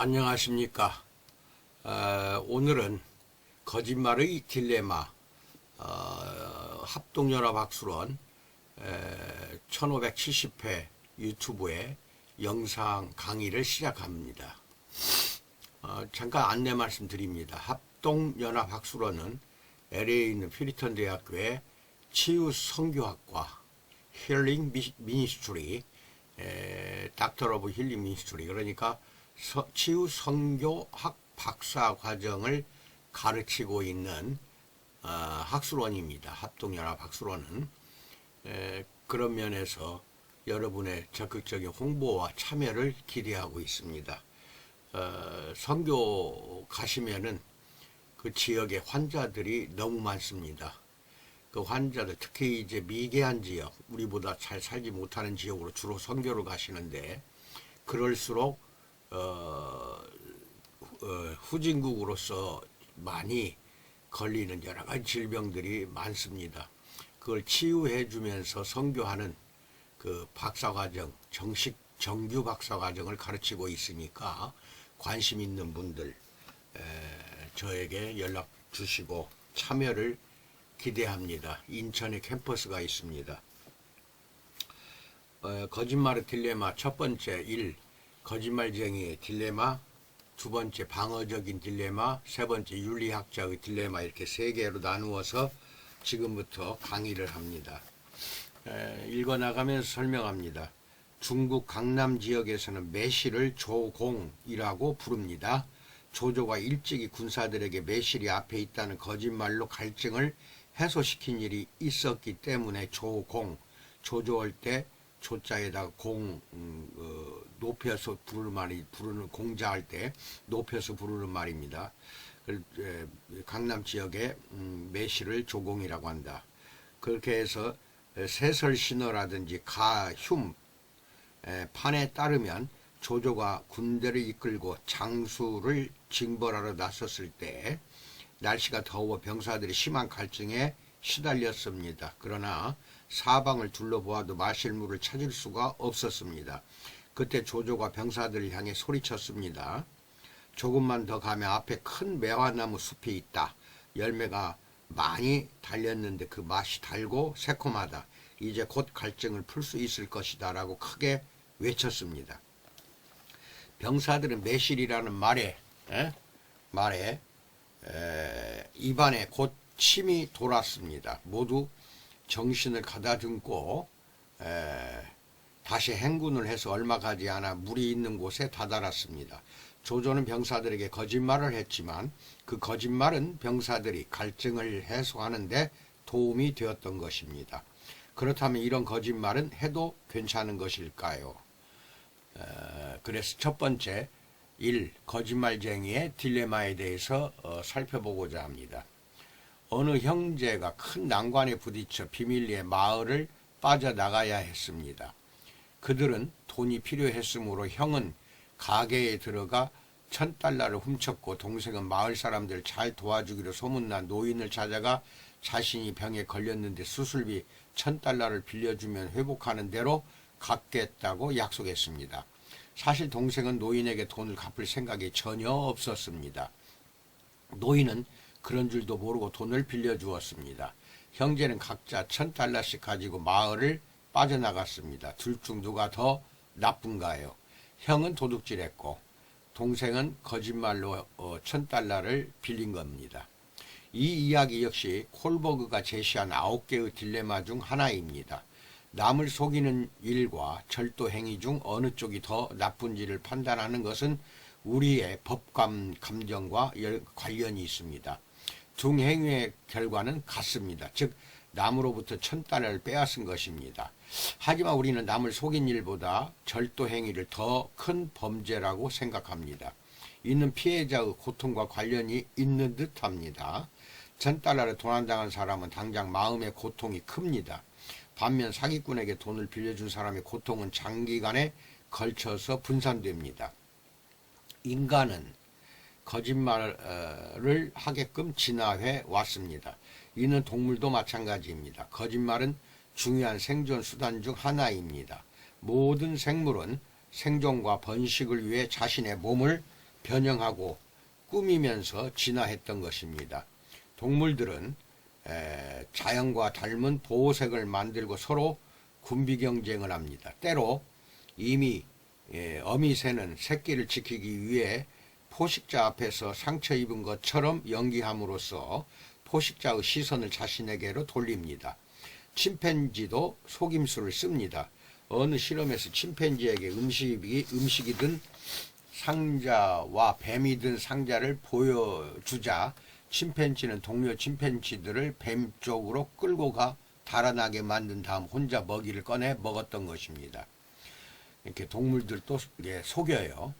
안녕하십니까. 어, 오늘은 거짓말의 딜레마 어, 합동연합학술원 에, 1570회 유튜브에 영상 강의를 시작합니다. 어, 잠깐 안내 말씀드립니다. 합동연합학술원은 LA에 있는 피리턴 대학교의 치유 성교학과 힐링 미니스트리 닥터 오브 힐링 미니스트리 그러니까 서- 치유 성교학 박사 과정을 가르치고 있는 어, 학술원입니다. 합동연합 학술원은 에, 그런 면에서 여러분의 적극적인 홍보와 참여를 기대하고 있습니다. 어, 선교 가시면은 그 지역의 환자들이 너무 많습니다. 그 환자들 특히 이제 미개한 지역, 우리보다 잘 살지 못하는 지역으로 주로 선교를 가시는데 그럴수록 어, 어, 후진국으로서 많이 걸리는 여러 가지 질병들이 많습니다. 그걸 치유해 주면서 선교하는 그 박사과정, 정식 정규 박사과정을 가르치고 있으니까 관심 있는 분들 에, 저에게 연락 주시고 참여를 기대합니다. 인천에 캠퍼스가 있습니다. 어, 거짓말의 딜레마 첫 번째 일 거짓말쟁이의 딜레마 두 번째 방어적인 딜레마 세 번째 윤리학자의 딜레마 이렇게 세 개로 나누어서 지금부터 강의를 합니다. 에, 읽어나가면서 설명합니다. 중국 강남 지역에서는 매실을 조공이라고 부릅니다. 조조가 일찍이 군사들에게 매실이 앞에 있다는 거짓말로 갈증을 해소시킨 일이 있었기 때문에 조공 조조할 때 조자에다가 공 음, 어, 높여서 부르는 말이 부르는 공자할 때 높여서 부르는 말입니다. 그, 에, 강남 지역에 음, 매실을 조공이라고 한다. 그렇게 해서 에, 세설신어라든지 가흉 에, 판에 따르면 조조가 군대를 이끌고 장수를 징벌하러 나섰을 때 날씨가 더워 병사들이 심한 갈증에 시달렸습니다. 그러나 사방을 둘러보아도 마실 물을 찾을 수가 없었습니다. 그때 조조가 병사들을 향해 소리쳤습니다. 조금만 더 가면 앞에 큰 매화나무 숲이 있다. 열매가 많이 달렸는데 그 맛이 달고 새콤하다. 이제 곧 갈증을 풀 수 있을 것이다. 라고 크게 외쳤습니다. 병사들은 매실이라는 말에, 에? 말에, 에, 입안에 곧 침이 돌았습니다. 모두 정신을 가다듬고 에, 다시 행군을 해서 얼마 가지 않아 물이 있는 곳에 다다랐습니다. 조조는 병사들에게 거짓말을 했지만 그 거짓말은 병사들이 갈증을 해소하는데 도움이 되었던 것입니다. 그렇다면 이런 거짓말은 해도 괜찮은 것일까요? 에, 그래서 첫 번째 일 거짓말쟁이의 딜레마에 대해서 어, 살펴보고자 합니다. 어느 형제가 큰 난관에 부딪혀 비밀리에 마을을 빠져나가야 했습니다. 그들은 돈이 필요했으므로 형은 가게에 들어가 천 달러를 훔쳤고 동생은 마을 사람들 잘 도와주기로 소문난 노인을 찾아가 자신이 병에 걸렸는데 수술비 천 달러를 빌려주면 회복하는 대로 갚겠다고 약속했습니다. 사실 동생은 노인에게 돈을 갚을 생각이 전혀 없었습니다. 노인은 그런 줄도 모르고 돈을 빌려주었습니다. 형제는 각자 천 달러씩 가지고 마을을 빠져나갔습니다. 둘 중 누가 더 나쁜가요? 형은 도둑질했고 동생은 거짓말로 어, 천 달러를 빌린 겁니다. 이 이야기 역시 콜버그가 제시한 아홉 개의 딜레마 중 하나입니다. 남을 속이는 일과 절도 행위 중 어느 쪽이 더 나쁜지를 판단하는 것은 우리의 법감 감정과 열- 관련이 있습니다. 두 행위의 결과는 같습니다. 즉 남으로부터 천 달러를 빼앗은 것입니다. 하지만 우리는 남을 속인 일보다 절도 행위를 더 큰 범죄라고 생각합니다. 이는 피해자의 고통과 관련이 있는 듯 합니다. 천 달러를 도난당한 사람은 당장 마음의 고통이 큽니다. 반면 사기꾼에게 돈을 빌려준 사람의 고통은 장기간에 걸쳐서 분산됩니다. 인간은 거짓말을 하게끔 진화해 왔습니다. 이는 동물도 마찬가지입니다. 거짓말은 중요한 생존 수단 중 하나입니다. 모든 생물은 생존과 번식을 위해 자신의 몸을 변형하고 꾸미면서 진화했던 것입니다. 동물들은 에, 자연과 닮은 보호색을 만들고 서로 군비 경쟁을 합니다. 때로 이미 예, 어미새는 새끼를 지키기 위해 포식자 앞에서 상처 입은 것처럼 연기함으로써 포식자의 시선을 자신에게로 돌립니다. 침팬지도 속임수를 씁니다. 어느 실험에서 침팬지에게 음식이, 음식이든 상자와 뱀이 든 상자를 보여주자 침팬지는 동료 침팬지들을 뱀 쪽으로 끌고 가 달아나게 만든 다음 혼자 먹이를 꺼내 먹었던 것입니다. 이렇게 동물들도 예, 속여요.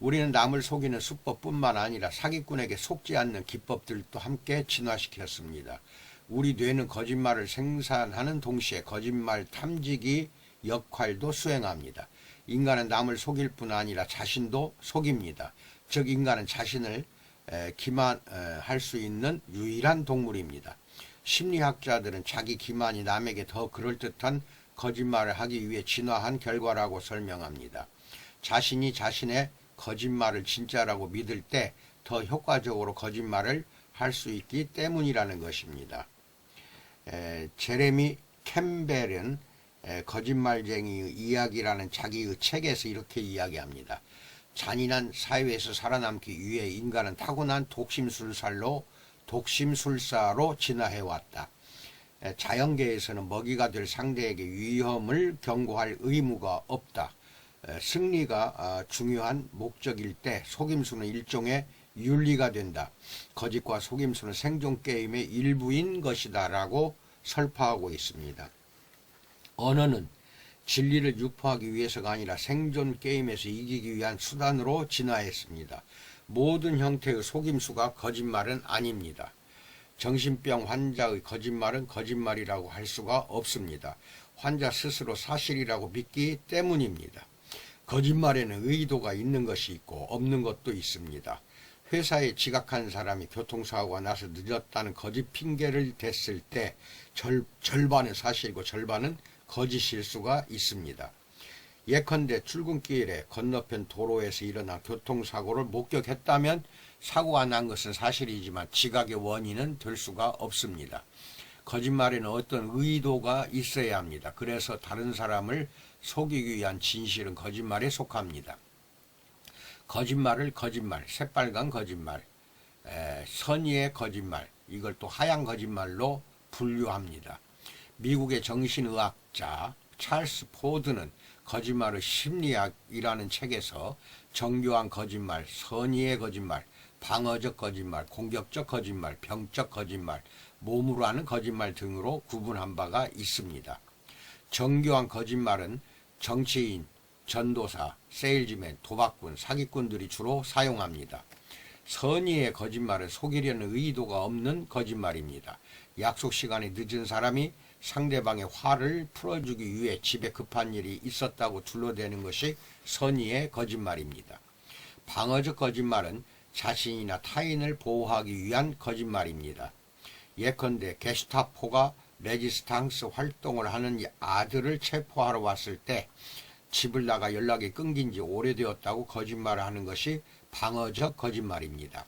우리는 남을 속이는 수법뿐만 아니라 사기꾼에게 속지 않는 기법들도 함께 진화시켰습니다. 우리 뇌는 거짓말을 생산하는 동시에 거짓말 탐지기 역할도 수행합니다. 인간은 남을 속일 뿐 아니라 자신도 속입니다. 즉 인간은 자신을 에, 기만할 수 있는 유일한 동물입니다. 심리학자들은 자기 기만이 남에게 더 그럴듯한 거짓말을 하기 위해 진화한 결과라고 설명합니다. 자신이 자신의 거짓말을 진짜라고 믿을 때 더 효과적으로 거짓말을 할 수 있기 때문이라는 것입니다. 에, 제레미 캠벨은 에, 거짓말쟁이의 이야기라는 자기의 책에서 이렇게 이야기합니다. 잔인한 사회에서 살아남기 위해 인간은 타고난 독심술살로 독심술사로 진화해왔다. 에, 자연계에서는 먹이가 될 상대에게 위험을 경고할 의무가 없다. 에, 승리가 아, 중요한 목적일 때 속임수는 일종의 윤리가 된다. 거짓과 속임수는 생존 게임의 일부인 것이다라고 설파하고 있습니다. 언어는 진리를 유포하기 위해서가 아니라 생존 게임에서 이기기 위한 수단으로 진화했습니다. 모든 형태의 속임수가 거짓말은 아닙니다. 정신병 환자의 거짓말은 거짓말이라고 할 수가 없습니다. 환자 스스로 사실이라고 믿기 때문입니다. 거짓말에는 의도가 있는 것이 있고 없는 것도 있습니다. 회사에 지각한 사람이 교통사고가 나서 늦었다는 거짓 핑계를 댔을 때 절, 절반은 사실이고 절반은 거짓일 수가 있습니다. 예컨대 출근길에 건너편 도로에서 일어난 교통사고를 목격했다면 사고가 난 것은 사실이지만 지각의 원인은 될 수가 없습니다. 거짓말에는 어떤 의도가 있어야 합니다. 그래서 다른 사람을 속이기 위한 진실은 거짓말에 속합니다. 거짓말을 거짓말, 새빨간 거짓말, 에, 선의의 거짓말, 이걸 또 하얀 거짓말로 분류합니다. 미국의 정신의학자 찰스 포드는 거짓말의 심리학이라는 책에서 정교한 거짓말, 선의의 거짓말, 방어적 거짓말, 공격적 거짓말, 병적 거짓말, 몸으로 하는 거짓말 등으로 구분한 바가 있습니다. 정교한 거짓말은 정치인, 전도사, 세일즈맨, 도박꾼, 사기꾼들이 주로 사용합니다. 선의의 거짓말은 속이려는 의도가 없는 거짓말입니다. 약속 시간에 늦은 사람이 상대방의 화를 풀어주기 위해 집에 급한 일이 있었다고 둘러대는 것이 선의의 거짓말입니다. 방어적 거짓말은 자신이나 타인을 보호하기 위한 거짓말입니다. 예컨대 게스타포가 레지스탕스 활동을 하는 아들을 체포하러 왔을 때 집을 나가 연락이 끊긴 지 오래되었다고 거짓말을 하는 것이 방어적 거짓말입니다.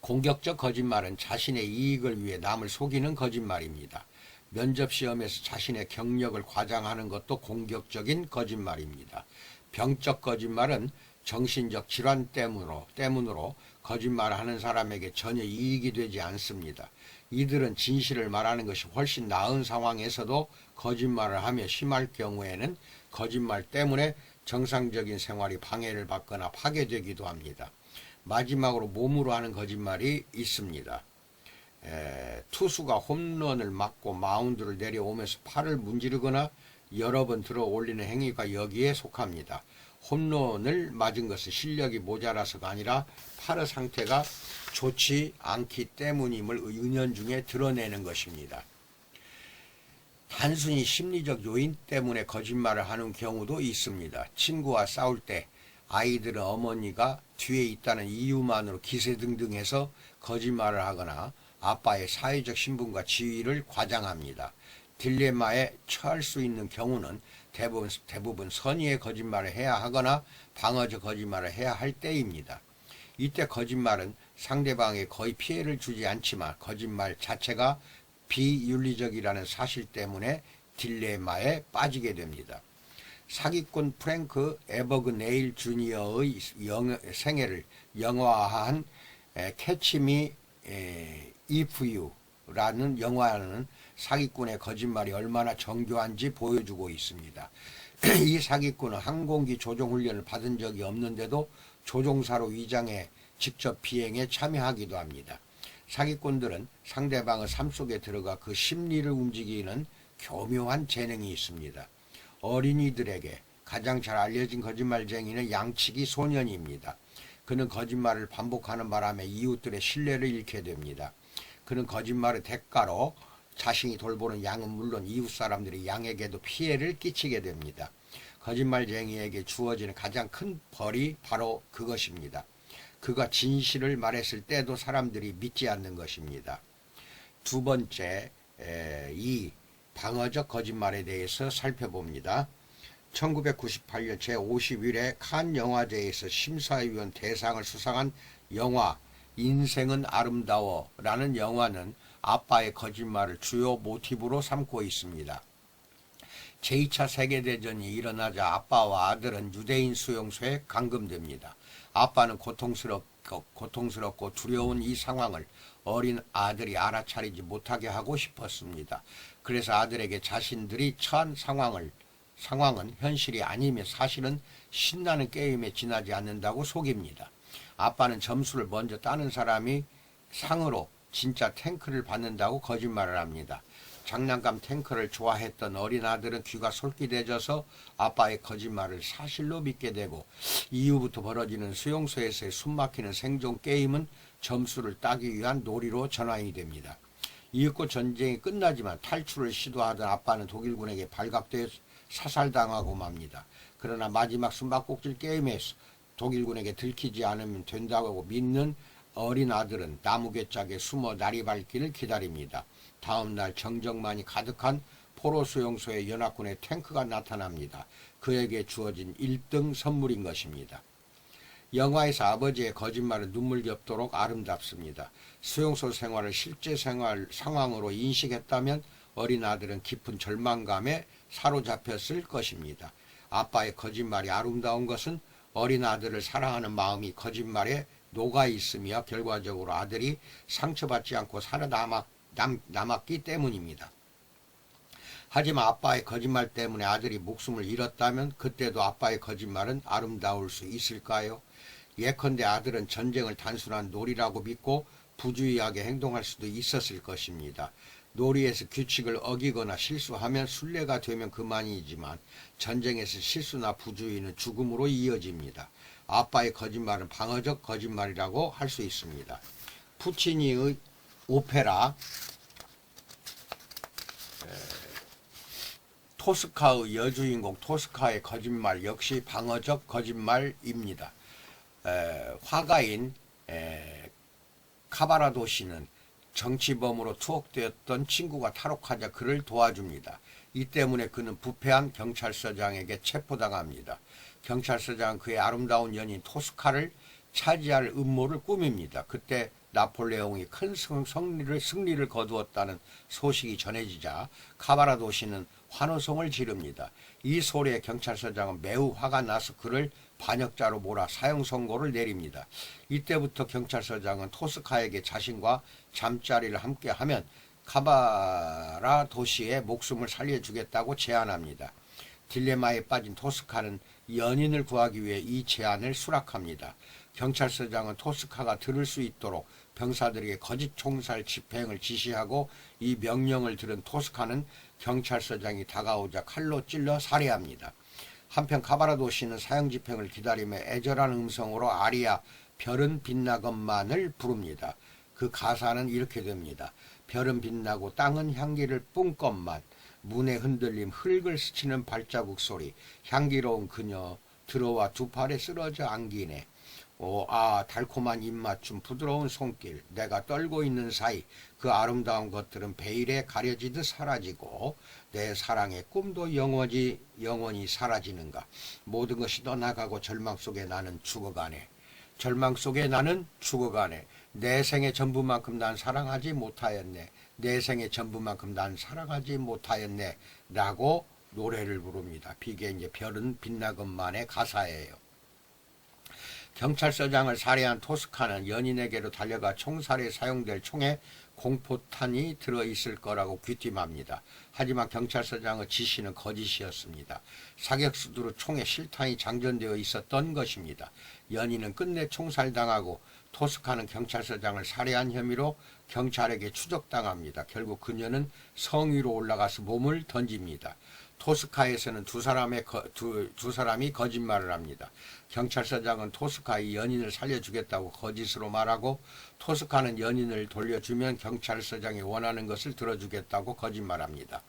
공격적 거짓말은 자신의 이익을 위해 남을 속이는 거짓말입니다. 면접 시험에서 자신의 경력을 과장하는 것도 공격적인 거짓말입니다. 병적 거짓말은 정신적 질환 때문으로, 때문으로 거짓말을 하는 사람에게 전혀 이익이 되지 않습니다. 이들은 진실을 말하는 것이 훨씬 나은 상황에서도 거짓말을 하며 심할 경우에는 거짓말 때문에 정상적인 생활이 방해를 받거나 파괴되기도 합니다. 마지막으로 몸으로 하는 거짓말이 있습니다. 에, 투수가 홈런을 맞고 마운드를 내려오면서 팔을 문지르거나 여러 번 들어 올리는 행위가 여기에 속합니다. 홈런을 맞은 것은 실력이 모자라서가 아니라 팔의 상태가 좋지 않기 때문임을 은연중에 드러내는 것입니다. 단순히 심리적 요인 때문에 거짓말을 하는 경우도 있습니다. 친구와 싸울 때 아이들은 어머니가 뒤에 있다는 이유만으로 기세 등등해서 거짓말을 하거나 아빠의 사회적 신분과 지위를 과장합니다. 딜레마에 처할 수 있는 경우는 대부분, 대부분 선의의 거짓말을 해야 하거나 방어적 거짓말을 해야 할 때입니다. 이때 거짓말은 상대방에 거의 피해를 주지 않지만 거짓말 자체가 비윤리적이라는 사실 때문에 딜레마에 빠지게 됩니다. 사기꾼 프랭크 에버그네일 주니어의 영- 생애를 영화화한 캐치미 이프유라는 영화는 사기꾼의 거짓말이 얼마나 정교한지 보여주고 있습니다. 이 사기꾼은 항공기 조종 훈련을 받은 적이 없는데도 조종사로 위장해 직접 비행에 참여하기도 합니다. 사기꾼들은 상대방의 삶 속에 들어가 그 심리를 움직이는 교묘한 재능이 있습니다. 어린이들에게 가장 잘 알려진 거짓말쟁이는 양치기 소년입니다. 그는 거짓말을 반복하는 바람에 이웃들의 신뢰를 잃게 됩니다. 그는 거짓말의 대가로 자신이 돌보는 양은 물론 이웃 사람들이 양에게도 피해를 끼치게 됩니다. 거짓말쟁이에게 주어지는 가장 큰 벌이 바로 그것입니다. 그가 진실을 말했을 때도 사람들이 믿지 않는 것입니다. 두 번째, 에, 이 방어적 거짓말에 대해서 살펴봅니다. 1998년 제51회 칸 영화제에서 심사위원 대상을 수상한 영화 인생은 아름다워라는 영화는 아빠의 거짓말을 주요 모티브로 삼고 있습니다. 제2차 세계대전이 일어나자 아빠와 아들은 유대인 수용소에 감금됩니다. 아빠는 고통스럽고, 고통스럽고 두려운 이 상황을 어린 아들이 알아차리지 못하게 하고 싶었습니다. 그래서 아들에게 자신들이 처한 상황을 상황은 현실이 아니며 사실은 신나는 게임에 지나지 않는다고 속입니다. 아빠는 점수를 먼저 따는 사람이 상으로 진짜 탱크를 받는다고 거짓말을 합니다. 장난감 탱크를 좋아했던 어린 아들은 귀가 솔깃해져서 아빠의 거짓말을 사실로 믿게 되고 이후부터 벌어지는 수용소에서의 숨막히는 생존 게임은 점수를 따기 위한 놀이로 전환이 됩니다. 이윽고 전쟁이 끝나지만 탈출을 시도하던 아빠는 독일군에게 발각돼 사살당하고 맙니다. 그러나 마지막 숨바꼭질 게임에서 독일군에게 들키지 않으면 된다고 믿는 어린 아들은 나무 괴짝에 숨어 날이 밝기를 기다립니다. 다음 날 정적만이 가득한 포로 수용소에 연합군의 탱크가 나타납니다. 그에게 주어진 1등 선물인 것입니다. 영화에서 아버지의 거짓말은 눈물겹도록 아름답습니다. 수용소 생활을 실제 생활 상황으로 인식했다면 어린 아들은 깊은 절망감에 사로잡혔을 것입니다. 아빠의 거짓말이 아름다운 것은 어린 아들을 사랑하는 마음이 거짓말에 녹아 있으며 결과적으로 아들이 상처받지 않고 살아남았 남, 남았기 때문입니다. 하지만 아빠의 거짓말 때문에 아들이 목숨을 잃었다면 그때도 아빠의 거짓말은 아름다울 수 있을까요? 예컨대 아들은 전쟁을 단순한 놀이라고 믿고 부주의하게 행동할 수도 있었을 것입니다. 놀이에서 규칙을 어기거나 실수하면 순례가 되면 그만이지만 전쟁에서 실수나 부주의는 죽음으로 이어집니다. 아빠의 거짓말은 방어적 거짓말이라고 할 수 있습니다. 푸치니의 오페라 토스카의 여주인공 토스카의 거짓말 역시 방어적 거짓말입니다. 에, 화가인 에, 카바라도 씨는 정치범으로 투옥되었던 친구가 탈옥하자 그를 도와줍니다. 이 때문에 그는 부패한 경찰서장에게 체포당합니다. 경찰서장은 그의 아름다운 연인 토스카를 차지할 음모를 꾸밉니다. 그때 나폴레옹이 큰 승리를, 승리를 거두었다는 소식이 전해지자 카바라 도시는 환호성을 지릅니다. 이 소리에 경찰서장은 매우 화가 나서 그를 반역자로 몰아 사형 선고를 내립니다. 이때부터 경찰서장은 토스카에게 자신과 잠자리를 함께 하면 카바라 도시의 목숨을 살려주겠다고 제안합니다. 딜레마에 빠진 토스카는 연인을 구하기 위해 이 제안을 수락합니다. 경찰서장은 토스카가 들을 수 있도록 병사들에게 거짓 총살 집행을 지시하고 이 명령을 들은 토스카는 경찰서장이 다가오자 칼로 찔러 살해합니다. 한편 카바라도 씨는 사형 집행을 기다리며 애절한 음성으로 아리아 별은 빛나건만을 부릅니다. 그 가사는 이렇게 됩니다. 별은 빛나고 땅은 향기를 뿜건만 문의 흔들림 흙을 스치는 발자국 소리 향기로운 그녀 들어와 두 팔에 쓰러져 안기네 오, 아, 달콤한 입맞춤, 부드러운 손길, 내가 떨고 있는 사이, 그 아름다운 것들은 베일에 가려지듯 사라지고, 내 사랑의 꿈도 영원히, 영원히 사라지는가. 모든 것이 떠나가고 절망 속에 나는 죽어가네. 절망 속에 나는 죽어가네. 내 생의 전부만큼 난 사랑하지 못하였네. 내 생의 전부만큼 난 사랑하지 못하였네. 라고 노래를 부릅니다. 비게 이제 별은 빛나건만의 가사예요. 경찰서장을 살해한 토스카는 연인에게로 달려가 총살에 사용될 총에 공포탄이 들어있을 거라고 귀띔합니다. 하지만 경찰서장의 지시는 거짓이었습니다. 사격수두로 총에 실탄이 장전되어 있었던 것입니다. 연인은 끝내 총살당하고 토스카는 경찰서장을 살해한 혐의로 경찰에게 추적당합니다. 결국 그녀는 성 위로 올라가서 몸을 던집니다. 토스카에서는 두 사람의 거, 두, 두 사람이 거짓말을 합니다. 경찰서장은 토스카의 연인을 살려주겠다고 거짓으로 말하고 토스카는 연인을 돌려주면 경찰서장이 원하는 것을 들어주겠다고 거짓말합니다.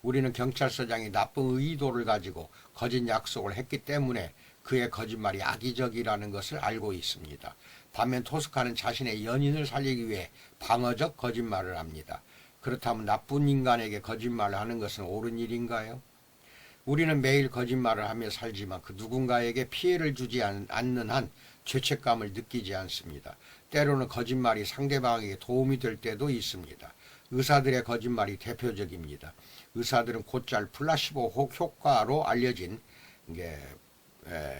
우리는 경찰서장이 나쁜 의도를 가지고 거짓 약속을 했기 때문에 그의 거짓말이 악의적이라는 것을 알고 있습니다. 반면 토스카는 자신의 연인을 살리기 위해 방어적 거짓말을 합니다. 그렇다면 나쁜 인간에게 거짓말을 하는 것은 옳은 일인가요? 우리는 매일 거짓말을 하며 살지만 그 누군가에게 피해를 주지 않- 않는 한 죄책감을 느끼지 않습니다. 때로는 거짓말이 상대방에게 도움이 될 때도 있습니다. 의사들의 거짓말이 대표적입니다. 의사들은 곧잘 플라시보 혹 효과로 알려진 에,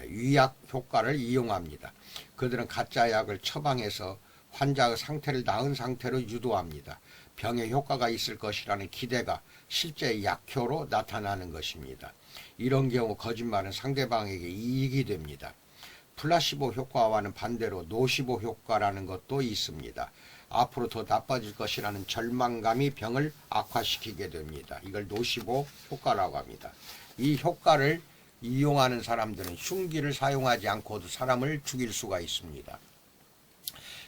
위약 효과를 이용합니다. 그들은 가짜 약을 처방해서 환자의 상태를 나은 상태로 유도합니다. 병에 효과가 있을 것이라는 기대가 실제 약효로 나타나는 것입니다. 이런 경우 거짓말은 상대방에게 이익이 됩니다. 플라시보 효과와는 반대로 노시보 효과라는 것도 있습니다. 앞으로 더 나빠질 것이라는 절망감이 병을 악화시키게 됩니다. 이걸 노시보 효과라고 합니다. 이 효과를 이용하는 사람들은 흉기를 사용하지 않고도 사람을 죽일 수가 있습니다.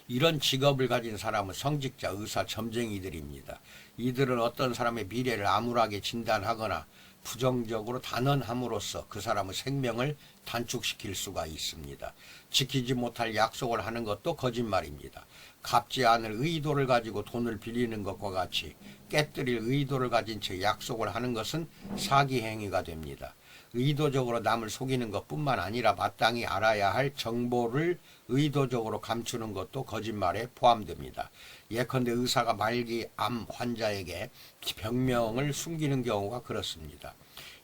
이런 직업을 가진 사람은 성직자, 의사, 점쟁이들입니다. 이들은 어떤 사람의 미래를 암울하게 진단하거나 부정적으로 단언함으로써 그 사람의 생명을 단축시킬 수가 있습니다. 지키지 못할 약속을 하는 것도 거짓말입니다. 갚지 않을 의도를 가지고 돈을 빌리는 것과 같이 깨뜨릴 의도를 가진 채 약속을 하는 것은 사기 행위가 됩니다. 의도적으로 남을 속이는 것뿐만 아니라 마땅히 알아야 할 정보를 의도적으로 감추는 것도 거짓말에 포함됩니다. 예컨대 의사가 말기 암 환자에게 병명을 숨기는 경우가 그렇습니다.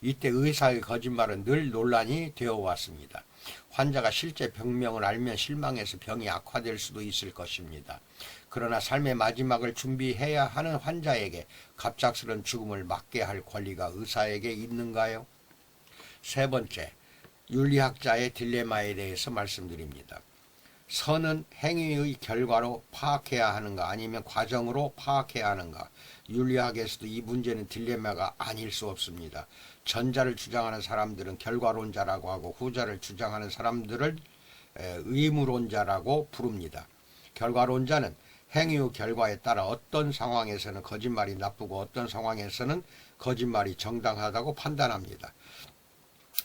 이때 의사의 거짓말은 늘 논란이 되어 왔습니다. 환자가 실제 병명을 알면 실망해서 병이 악화될 수도 있을 것입니다. 그러나 삶의 마지막을 준비해야 하는 환자에게 갑작스런 죽음을 막게 할 권리가 의사에게 있는가요? 세 번째, 윤리학자의 딜레마에 대해서 말씀드립니다. 선은 행위의 결과로 파악해야 하는가 아니면 과정으로 파악해야 하는가 윤리학에서도 이 문제는 딜레마가 아닐 수 없습니다. 전자를 주장하는 사람들은 결과론자라고 하고 후자를 주장하는 사람들을 에, 의무론자라고 부릅니다. 결과론자는 행위의 결과에 따라 어떤 상황에서는 거짓말이 나쁘고 어떤 상황에서는 거짓말이 정당하다고 판단합니다.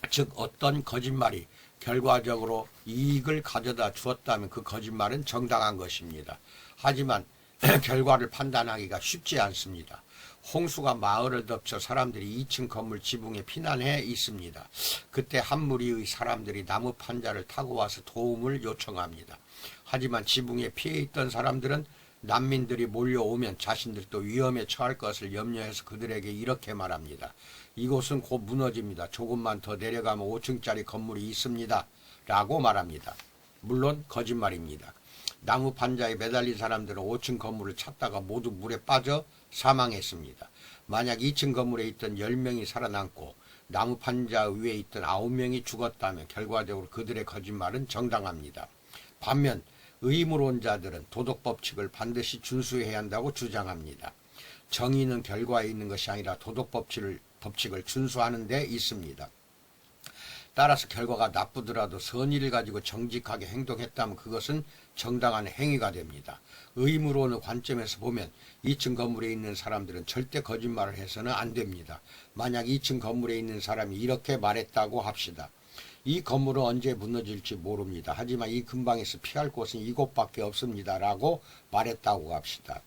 즉 어떤 거짓말이 결과적으로 이익을 가져다 주었다면 그 거짓말은 정당한 것입니다. 하지만 결과를 판단하기가 쉽지 않습니다. 홍수가 마을을 덮쳐 사람들이 2층 건물 지붕에 피난해 있습니다. 그때 한 무리의 사람들이 나무 판자를 타고 와서 도움을 요청합니다. 하지만 지붕에 피해 있던 사람들은 난민들이 몰려오면 자신들도 위험에 처할 것을 염려해서 그들에게 이렇게 말합니다. 이곳은 곧 무너집니다. 조금만 더 내려가면 5층짜리 건물이 있습니다. 라고 말합니다. 물론 거짓말입니다. 나무 판자에 매달린 사람들은 5층 건물을 찾다가 모두 물에 빠져 사망했습니다. 만약 2층 건물에 있던 10명이 살아남고 나무 판자 위에 있던 9명이 죽었다면 결과적으로 그들의 거짓말은 정당합니다. 반면 의무론자들은 도덕 법칙을 반드시 준수해야 한다고 주장합니다. 정의는 결과에 있는 것이 아니라 도덕 법칙을, 준수하는 데 있습니다. 따라서 결과가 나쁘더라도 선의를 가지고 정직하게 행동했다면 그것은 정당한 행위가 됩니다. 의무론의 관점에서 보면 2층 건물에 있는 사람들은 절대 거짓말을 해서는 안 됩니다. 만약 2층 건물에 있는 사람이 이렇게 말했다고 합시다. 이 건물은 언제 무너질지 모릅니다. 하지만 이 근방에서 피할 곳은 이곳밖에 없습니다 라고 말했다고 합시다.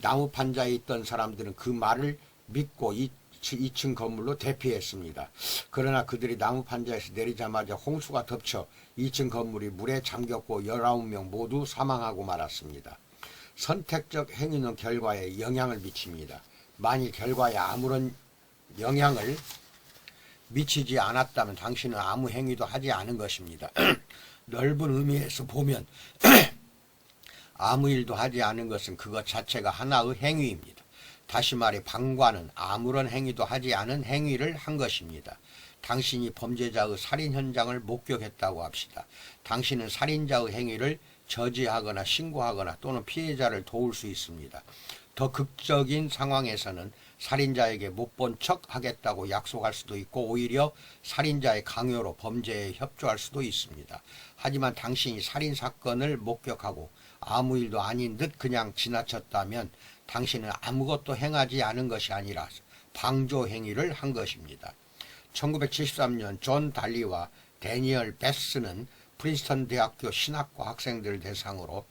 나무 판자에 있던 사람들은 그 말을 믿고 이 2층 건물로 대피했습니다. 그러나 그들이 나무 판자에서 내리자마자 홍수가 덮쳐 2층 건물이 물에 잠겼고 19명 모두 사망하고 말았습니다. 선택적 행위는 결과에 영향을 미칩니다. 만일 결과에 아무런 영향을 미치지 않았다면 당신은 아무 행위도 하지 않은 것입니다. 넓은 의미에서 보면 아무 일도 하지 않은 것은 그것 자체가 하나의 행위입니다. 다시 말해 방관은 아무런 행위도 하지 않은 행위를 한 것입니다. 당신이 범죄자의 살인 현장을 목격했다고 합시다. 당신은 살인자의 행위를 저지하거나 신고하거나 또는 피해자를 도울 수 있습니다. 더 극적인 상황에서는 살인자에게 못 본 척 하겠다고 약속할 수도 있고 오히려 살인자의 강요로 범죄에 협조할 수도 있습니다. 하지만 당신이 살인 사건을 목격하고 아무 일도 아닌 듯 그냥 지나쳤다면 당신은 아무것도 행하지 않은 것이 아니라 방조 행위를 한 것입니다. 1973년 존 달리와 데니얼 베스는 프린스턴 대학교 신학과 학생들 대상으로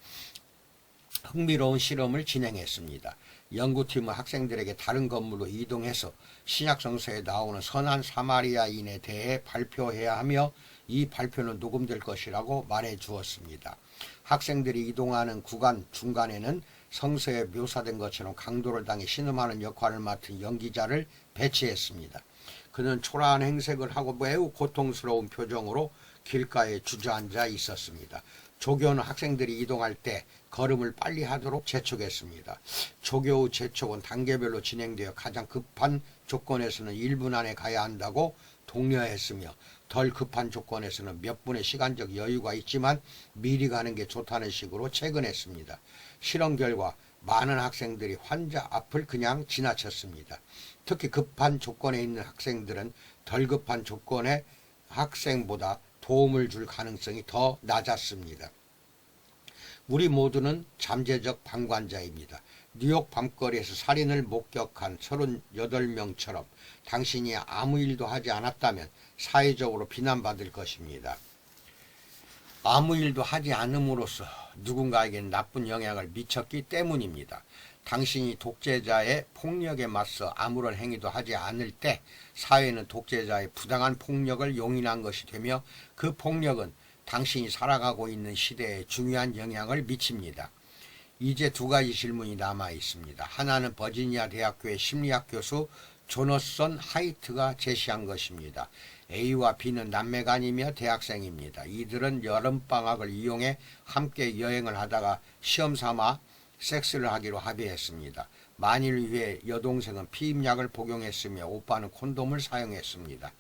흥미로운 실험을 진행했습니다. 연구팀은 학생들에게 다른 건물로 이동해서 신약 성서에 나오는 선한 사마리아인에 대해 발표해야 하며 이 발표는 녹음될 것이라고 말해 주었습니다. 학생들이 이동하는 구간 중간에는 성서에 묘사된 것처럼 강도를 당해 신음하는 역할을 맡은 연기자를 배치했습니다. 그는 초라한 행색을 하고 매우 고통스러운 표정으로 길가에 주저앉아 있었습니다. 조교는 학생들이 이동할 때 걸음을 빨리 하도록 재촉했습니다. 조교 후 재촉은 단계별로 진행되어 가장 급한 조건에서는 1분 안에 가야 한다고 독려했으며 덜 급한 조건에서는 몇 분의 시간적 여유가 있지만 미리 가는 게 좋다는 식으로 체근했습니다. 실험 결과 많은 학생들이 환자 앞을 그냥 지나쳤습니다. 특히 급한 조건에 있는 학생들은 덜 급한 조건의 학생보다 도움을 줄 가능성이 더 낮았습니다. 우리 모두는 잠재적 방관자입니다. 뉴욕 밤거리에서 살인을 목격한 38명처럼 당신이 아무 일도 하지 않았다면 사회적으로 비난받을 것입니다. 아무 일도 하지 않음으로써 누군가에게 나쁜 영향을 미쳤기 때문입니다. 당신이 독재자의 폭력에 맞서 아무런 행위도 하지 않을 때 사회는 독재자의 부당한 폭력을 용인한 것이 되며 그 폭력은 당신이 살아가고 있는 시대에 중요한 영향을 미칩니다. 이제 두 가지 질문이 남아 있습니다. 하나는 버지니아 대학교의 심리학 교수 조너선 하이트가 제시한 것입니다. A와 B는 남매간이며 대학생입니다. 이들은 여름방학을 이용해 함께 여행을 하다가 시험 삼아 섹스를 하기로 합의했습니다. 만일 위해 여동생은 피임약을 복용했으며 오빠는 콘돔을 사용했습니다.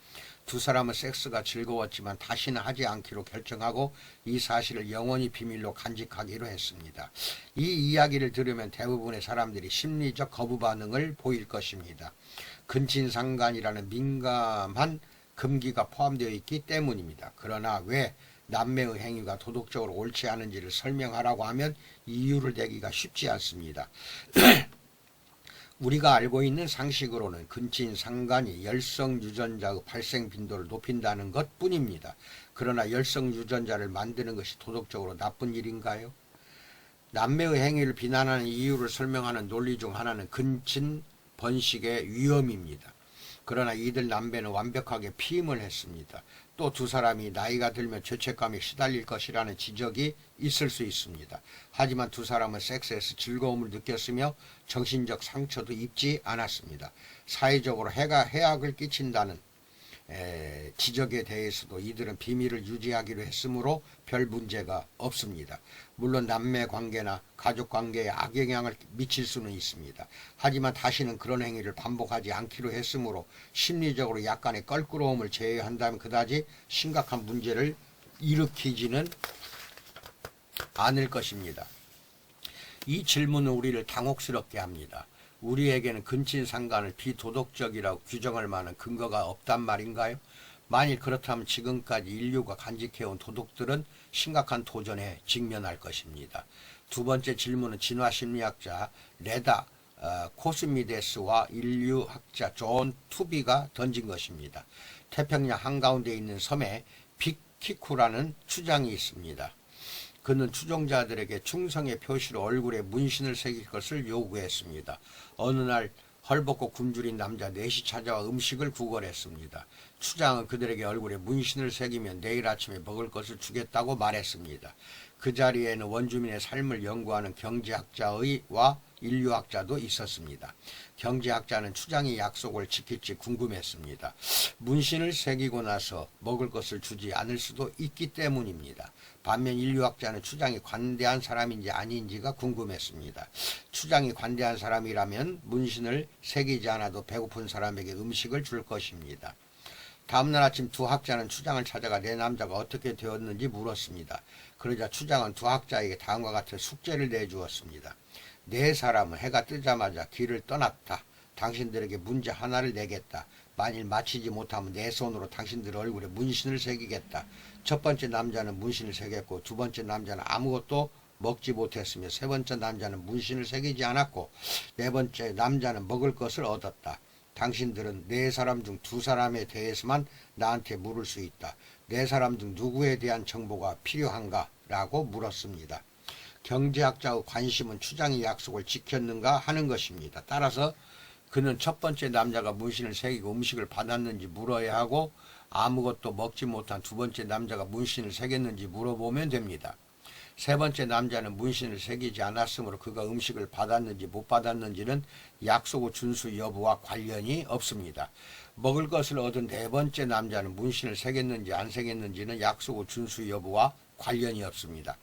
두 사람은 섹스가 즐거웠지만 다시는 하지 않기로 결정하고 이 사실을 영원히 비밀로 간직하기로 했습니다. 이 이야기를 들으면 대부분의 사람들이 심리적 거부 반응을 보일 것입니다. 근친상간이라는 민감한 금기가 포함되어 있기 때문입니다. 그러나 왜 남매의 행위가 도덕적으로 옳지 않은지를 설명하라고 하면 이유를 대기가 쉽지 않습니다. 우리가 알고 있는 상식으로는 근친 상간이 열성 유전자의 발생 빈도를 높인다는 것 뿐입니다. 그러나 열성 유전자를 만드는 것이 도덕적으로 나쁜 일인가요? 남매의 행위를 비난하는 이유를 설명하는 논리 중 하나는 근친 번식의 위험입니다. 그러나 이들 남배는 완벽하게 피임을 했습니다. 또 두 사람이 나이가 들면 죄책감에 시달릴 것이라는 지적이 있을 수 있습니다. 하지만 두 사람은 섹스에서 즐거움을 느꼈으며 정신적 상처도 입지 않았습니다. 사회적으로 해가 해악을 끼친다는 에, 지적에 대해서도 이들은 비밀을 유지하기로 했으므로 별 문제가 없습니다. 물론 남매 관계나 가족 관계에 악영향을 미칠 수는 있습니다. 하지만 다시는 그런 행위를 반복하지 않기로 했으므로 심리적으로 약간의 껄끄러움을 제외한다면 그다지 심각한 문제를 일으키지는 않을 것입니다. 이 질문은 우리를 당혹스럽게 합니다. 우리에게는 근친상간을 비도덕적이라고 규정할 만한 근거가 없단 말인가요? 만일 그렇다면 지금까지 인류가 간직해온 도덕들은 심각한 도전에 직면할 것입니다. 두 번째 질문은 진화 심리학자 레다 어, 코스미데스와 인류학자 존 투비가 던진 것입니다. 태평양 한가운데 있는 섬에 빅키쿠라는 추장이 있습니다. 그는 추종자들에게 충성의 표시로 얼굴에 문신을 새길 것을 요구했습니다. 어느 날 헐벗고 굶주린 남자 넷이 찾아와 음식을 구걸했습니다. 추장은 그들에게 얼굴에 문신을 새기면 내일 아침에 먹을 것을 주겠다고 말했습니다. 그 자리에는 원주민의 삶을 연구하는 경제학자의와 인류학자도 있었습니다. 경제학자는 추장이 약속을 지킬지 궁금했습니다. 문신을 새기고 나서 먹을 것을 주지 않을 수도 있기 때문입니다. 반면 인류학자는 추장이 관대한 사람인지 아닌지가 궁금했습니다. 추장이 관대한 사람이라면 문신을 새기지 않아도 배고픈 사람에게 음식을 줄 것입니다. 다음날 아침 두 학자는 추장을 찾아가 내 남자가 어떻게 되었는지 물었습니다. 그러자 추장은 두 학자에게 다음과 같은 숙제를 내주었습니다. 네 사람은 해가 뜨자마자 길을 떠났다. 당신들에게 문제 하나를 내겠다. 만일 마치지 못하면 내 손으로 당신들 얼굴에 문신을 새기겠다. 첫 번째 남자는 문신을 새겼고 두 번째 남자는 아무것도 먹지 못했으며 세 번째 남자는 문신을 새기지 않았고 네 번째 남자는 먹을 것을 얻었다. 당신들은 네 사람 중 두 사람에 대해서만 나한테 물을 수 있다. 네 사람 중 누구에 대한 정보가 필요한가? 라고 물었습니다. 경제학자의 관심은 추장이 약속을 지켰는가 하는 것입니다. 따라서 그는 첫 번째 남자가 문신을 새기고 음식을 받았는지 물어야 하고 아무것도 먹지 못한 두 번째 남자가 문신을 새겼는지 물어보면 됩니다. 세 번째 남자는 문신을 새기지 않았으므로 그가 음식을 받았는지 못 받았는지는 약속의 준수 여부와 관련이 없습니다. 먹을 것을 얻은 네 번째 남자는 문신을 새겼는지 안 새겼는지는 약속의 준수 여부와 관련이 없습니다.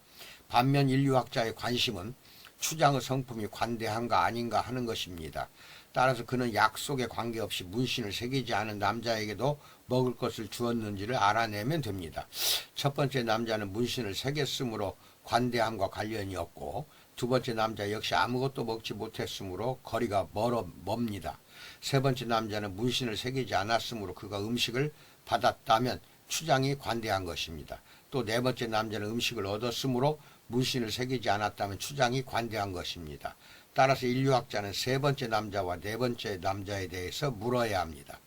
반면 인류학자의 관심은 추장의 성품이 관대한가 아닌가 하는 것입니다. 따라서 그는 약속에 관계없이 문신을 새기지 않은 남자에게도 먹을 것을 주었는지를 알아내면 됩니다. 첫 번째 남자는 문신을 새겼으므로 관대함과 관련이 없고 두 번째 남자 역시 아무것도 먹지 못했으므로 거리가 멀어 멉니다. 세 번째 남자는 문신을 새기지 않았으므로 그가 음식을 받았다면 추장이 관대한 것입니다. 또 네 번째 남자는 음식을 얻었으므로 문신을 새기지 않았다면 추장이 관대한 것입니다. 따라서 인류학자는 세 번째 남자와 네 번째 남자에 대해서 물어야 합니다.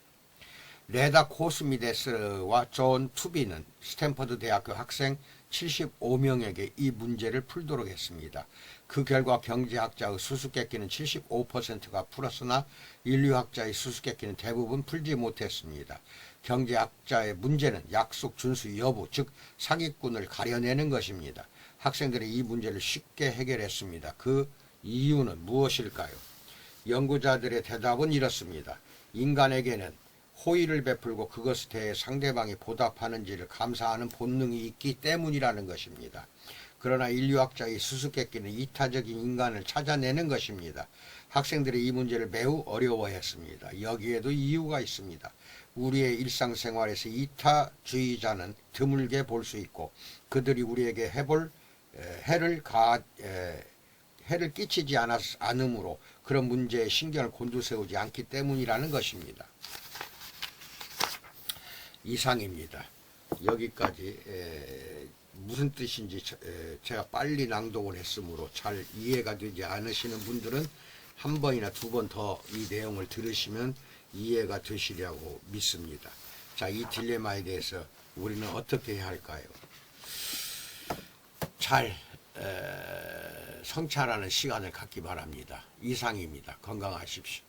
레다 코스미데스와 존 투비는 스탠퍼드 대학교 학생 75명에게 이 문제를 풀도록 했습니다. 그 결과 경제학자의 수수께끼는 75%가 풀었으나 인류학자의 수수께끼는 대부분 풀지 못했습니다. 경제학자의 문제는 약속 준수 여부, 즉 사기꾼을 가려내는 것입니다. 학생들이 이 문제를 쉽게 해결했습니다. 그 이유는 무엇일까요? 연구자들의 대답은 이렇습니다. 인간에게는 호의를 베풀고 그것에 대해 상대방이 보답하는지를 감사하는 본능이 있기 때문이라는 것입니다. 그러나 인류학자의 수수께끼는 이타적인 인간을 찾아내는 것입니다. 학생들이 이 문제를 매우 어려워했습니다. 여기에도 이유가 있습니다. 우리의 일상생활에서 이타주의자는 드물게 볼 수 있고 그들이 우리에게 해볼 에, 해를 가 에, 해를 끼치지 않았, 않으므로 그런 문제에 신경을 곤두세우지 않기 때문이라는 것입니다. 이상입니다. 여기까지 에, 무슨 뜻인지 제가 빨리 낭독을 했으므로 잘 이해가 되지 않으시는 분들은 한 번이나 두 번 더 이 내용을 들으시면 이해가 되시리라고 믿습니다. 자, 이 딜레마에 대해서 우리는 어떻게 해야 할까요? 잘 에, 성찰하는 시간을 갖기 바랍니다. 이상입니다. 건강하십시오.